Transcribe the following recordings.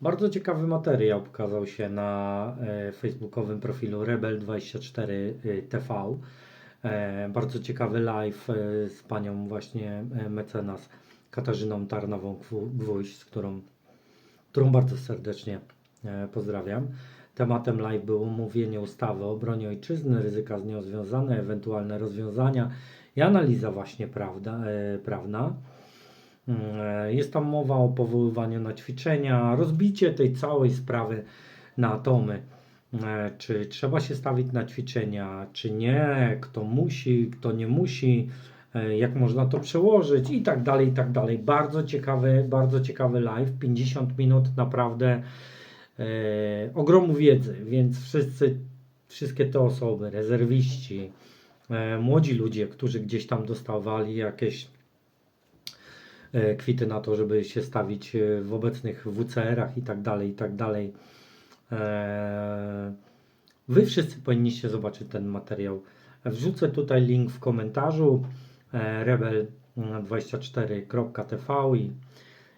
Bardzo ciekawy materiał pokazał się na e, facebookowym profilu Rebel24TV. E, bardzo ciekawy live e, z panią właśnie e, mecenas Katarzyną Tarnową-Gwóźdź, z którą, którą bardzo serdecznie e, pozdrawiam. Tematem live było omówienie ustawy o obronie ojczyzny, ryzyka z nią związane, ewentualne rozwiązania i analiza właśnie prawda, e, prawna. Mm, Jest tam mowa o powoływaniu na ćwiczenia, rozbicie tej całej sprawy na atomy. E, Czy trzeba się stawić na ćwiczenia, czy nie, kto musi, kto nie musi, e, jak można to przełożyć i tak dalej, i tak dalej. Bardzo ciekawy, bardzo ciekawy live, 50 minut naprawdę e, ogromu wiedzy, więc wszyscy, wszystkie te osoby, rezerwiści, e, młodzi ludzie, którzy gdzieś tam dostawali jakieś e, kwity na to, żeby się stawić e, w obecnych WCR-ach i tak dalej, i tak dalej. E, Wy wszyscy powinniście zobaczyć ten materiał. Wrzucę tutaj link w komentarzu e, rebel24.tv i,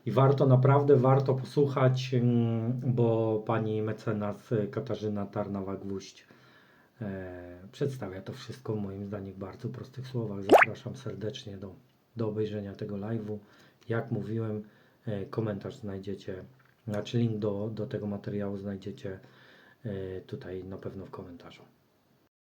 i warto, naprawdę warto posłuchać, mm, bo pani mecenas Katarzyna Tarnawa-Gwóźdź e, przedstawia to wszystko moim zdaniem w bardzo prostych słowach. Zapraszam serdecznie do, do obejrzenia tego live'u. Jak mówiłem, e, komentarz znajdziecie, znaczy link do, do tego materiału znajdziecie e, tutaj na pewno w komentarzu.